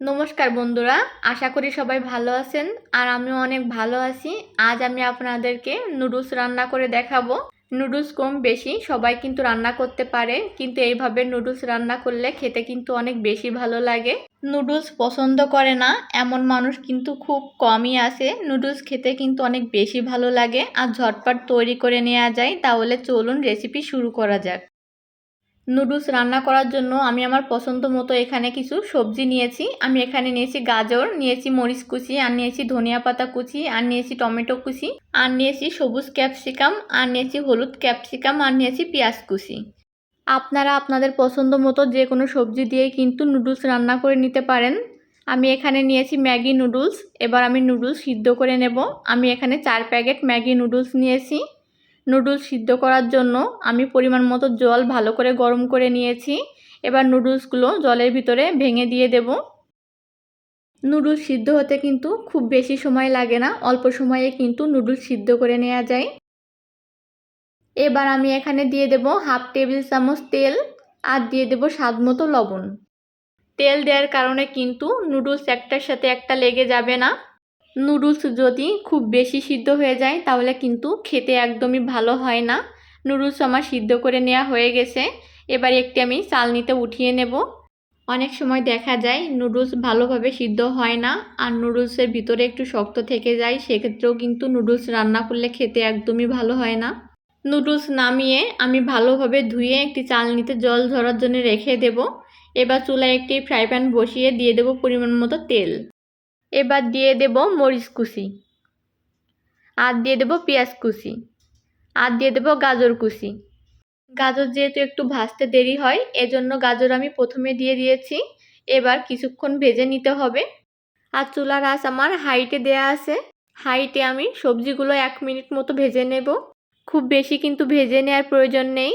নমস্কার বন্ধুরা, আশা করি সবাই ভালো আছেন আর আমিও অনেক ভালো আছি। আজ আমি আপনাদেরকে নুডলস রান্না করে দেখাবো। নুডলস কম বেশি, সবাই কিন্তু রান্না করতে পারে, কিন্তু এইভাবে নুডলস রান্না করলে খেতে কিন্তু অনেক বেশি ভালো লাগে। নুডলস পছন্দ করে না, এমন মানুষ কিন্তু খুব কমই আছে নুডলস খেতে কিন্তু অনেক বেশি ভালো লাগে। আর ঝটপট তৈরি করে নেওয়া যায়, তাহলে চলুন রেসিপি শুরু করা যাক। নুডলস রান্না করার জন্য আমি আমার পছন্দ মতো এখানে কিছু সবজি নিয়েছি। আমি এখানে নিয়েছি গাজর, নিয়েছি মরিচ কুচি, আর নিয়েছি ধনিয়া পাতা কুচি, আর নিয়েছি টমেটো কুচি, আর নিয়েছি সবুজ ক্যাপসিকাম, আর নিয়েছি হলুদ ক্যাপসিকাম, আর নিয়েছি পেঁয়াজ কুচি। আপনারা আপনাদের পছন্দ মতো যে কোনো সবজি দিয়ে কিন্তু নুডলস রান্না করে নিতে পারেন। আমি এখানে নিয়েছি ম্যাগি নুডলস। এবার আমি নুডলস সিদ্ধ করে নেব। আমি এখানে চার প্যাকেট ম্যাগি নুডলস নিয়েছি। নুডলস সিদ্ধ করার জন্য আমি পরিমাণ মতো জল ভালো করে গরম করে নিয়েছি। এবার নুডলসগুলো জলের ভিতরে ভেঙে দিয়ে দেব। নুডলস সিদ্ধ হতে কিন্তু খুব বেশি সময় লাগে না, অল্প সময়ে কিন্তু নুডলস সিদ্ধ করে নেওয়া যায়। এবার আমি এখানে দিয়ে দেব হাফ টেবিল চামচ তেল আর দিয়ে দেব স্বাদ মতো লবণ। তেল দেওয়ার কারণে কিন্তু নুডলস একটার সাথে একটা লেগে যাবে না। নুডলস যদি খুব বেশি সিদ্ধ হয়ে যায়, তাহলে কিন্তু খেতে একদমই ভালো হয় না। নুডলস আমার সিদ্ধ করে নেওয়া হয়ে গেছে। এবার একটি আমি চালনিতে উঠিয়ে নেব। অনেক সময় দেখা যায় নুডলস ভালোভাবে সিদ্ধ হয় না, আর নুডলসের ভিতরে একটু শক্ত থেকে যায়, সেক্ষেত্রেও কিন্তু নুডলস রান্না করলে খেতে একদমই ভালো হয় না। নুডলস নামিয়ে আমি ভালোভাবে ধুয়ে একটি চালনিতে জল ধরার জন্য রেখে দেব। এবার চুলায় একটি ফ্রাই প্যান বসিয়ে দিয়ে দেব পরিমাণ মতো তেল। এবার দিয়ে দেব মরিচ কুচি। আর দিয়ে দেব পেঁয়াজ কুচি। আর দিয়ে দেব গাজর কুচি। গাজর যেহেতু একটু ভাজতে দেরি হয়, এজন্য গাজর আমি প্রথমে দিয়ে দিয়েছি। এবার কিছুক্ষণ ভেজে নিতে হবে। আর চুলার আঁচ আমার হাইটে দেয়া আছে। হাইটে আমি সবজিগুলো এক মিনিট মতো ভেজে নেব। খুব বেশি কিন্তু ভেজে নেওয়ার প্রয়োজন নেই।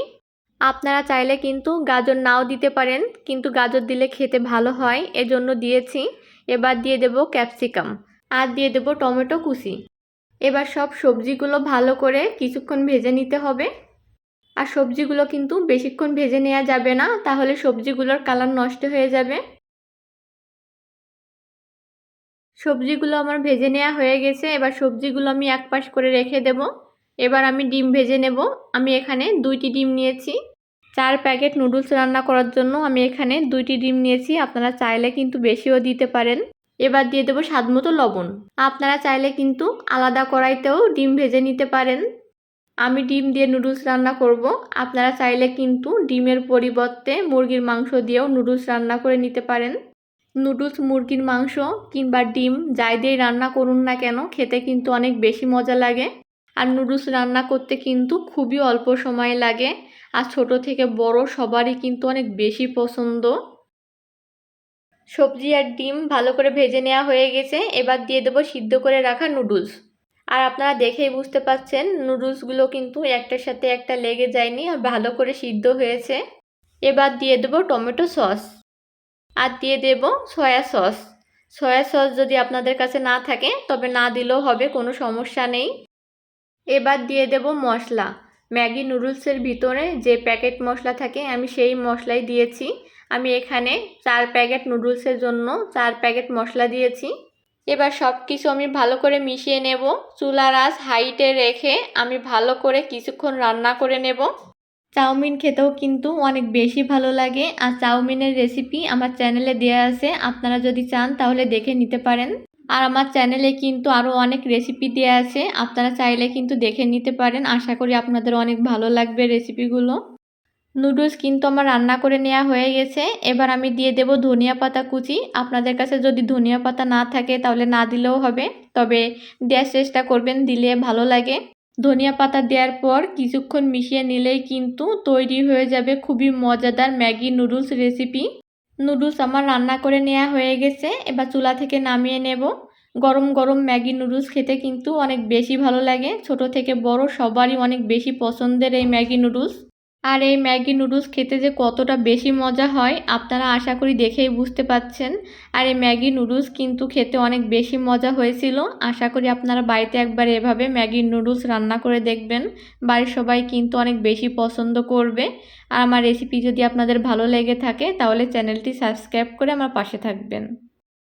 আপনারা চাইলে কিন্তু গাজর নাও দিতে পারেন, কিন্তু গাজর দিলে খেতে ভালো হয়, এজন্য দিয়েছি। এবার দিয়ে দেব ক্যাপসিকাম। আর দিয়ে দেব টমেটো কুচি। এবার সব সবজিগুলো ভালো করে কিছুক্ষণ ভেজে নিতে হবে। আর সবজিগুলো কিন্তু বেশিক্ষণ ভেজে নেওয়া যাবে না, তাহলে সবজিগুলোর কালার নষ্ট হয়ে যাবে। সবজিগুলো আমার ভেজে নেওয়া হয়ে গেছে, এবার সবজিগুলো আমি এক পাশ করে রেখে দেব। এবার আমি ডিম ভেজে নেব। আমি এখানে দুইটি ডিম নিয়েছি। চার প্যাকেট নুডলস রান্না করার জন্য আমি এখানে দুইটি ডিম নিয়েছি। আপনারা চাইলে কিন্তু বেশিও দিতে পারেন। এবার দিয়ে দেবো স্বাদ মতো লবণ। আপনারা চাইলে কিন্তু আলাদা কড়াইতেও ডিম ভেজে নিতে পারেন। আমি ডিম দিয়ে নুডলস রান্না করব। আপনারা চাইলে কিন্তু ডিমের পরিবর্তে মুরগির মাংস দিয়েও নুডলস রান্না করে নিতে পারেন। নুডলস, মুরগির মাংস কিংবা ডিম যাই দিয়েই রান্না করুন না কেন, খেতে কিন্তু অনেক বেশি মজা লাগে। আর নুডলস রান্না করতে কিন্তু খুবই অল্প সময় লাগে। আর ছোট থেকে বড় সবারই কিন্তু অনেক বেশি পছন্দ। সবজি আর ডিম ভালো করে ভেজে নেওয়া হয়ে গেছে। এবার দিয়ে দেবো সিদ্ধ করে রাখা নুডলস। আর আপনারা দেখেই বুঝতে পাচ্ছেন, নুডলসগুলো কিন্তু একটার সাথে একটা লেগে যায়নি আর ভালো করে সিদ্ধ হয়েছে। এবার দিয়ে দেবো টমেটো সস। আর দিয়ে দেব সয়া সস। সয়া সস যদি আপনাদের কাছে না থাকে, তবে না দিলেও হবে, কোনো সমস্যা নেই। এবার দিয়ে দেব মশলা। ম্যাগি নুডলসের ভিতরে যে প্যাকেট মশলা থাকে, আমি সেই মশলাই দিয়েছি। আমি এখানে চার প্যাকেট নুডলসের জন্য চার প্যাকেট মশলা দিয়েছি। এবার সব কিছু আমি ভালো করে মিশিয়ে নেব। চুলার আঁচ হাইটে রেখে আমি ভালো করে কিছুক্ষণ রান্না করে নেব। চাউমিন খেতেও কিন্তু অনেক বেশি ভালো লাগে। আর চাউমিনের রেসিপি আমার চ্যানেলে দেওয়া আছে। আপনারা যদি চান তাহলে দেখে নিতে পারেন। আর আমার চ্যানেলে কিন্তু আরও অনেক রেসিপি দেওয়া আছে। আপনারা চাইলে কিন্তু দেখে নিতে পারেন। আশা করি আপনাদের অনেক ভালো লাগবে রেসিপিগুলো নুডলস কিন্তু আমার রান্না করে নেওয়া হয়ে গেছে। এবার আমি দিয়ে দেব ধনিয়া পাতা কুচি। আপনাদের কাছে যদি ধনিয়া পাতা না থাকে তাহলে না দিলেও হবে। তবে দেওয়ার চেষ্টা করবেন, দিলে ভালো লাগে। ধনিয়া পাতা দেওয়ার পর কিছুক্ষণ মিশিয়ে নিলেই কিন্তু তৈরি হয়ে যাবে খুবই মজাদার ম্যাগি নুডলস রেসিপি নুডলস আমার রান্না করে নেওয়া হয়ে গেছে। এবার চুলা থেকে নামিয়ে নেব। গরম গরম ম্যাগি নুডলস খেতে কিন্তু অনেক বেশি ভালো লাগে। ছোট থেকে বড় সবারই অনেক বেশি পছন্দের এই ম্যাগি নুডলস। আর এই ম্যাগি নুডলস খেতে যে কতটা বেশি মজা হয়, আপনারা আশা করি দেখেই বুঝতে পাচ্ছেন। আর এই ম্যাগি নুডলস কিন্তু খেতে অনেক বেশি মজা হয়েছিল। আশা করি আপনারা বাড়িতে একবার এভাবে ম্যাগি নুডলস রান্না করে দেখবেন। বাড়ির সবাই কিন্তু অনেক বেশি পছন্দ করবে। আর আমার রেসিপি যদি আপনাদের ভালো লেগে থাকে, তাহলে চ্যানেলটি সাবস্ক্রাইব করে আমার পাশে থাকবেন।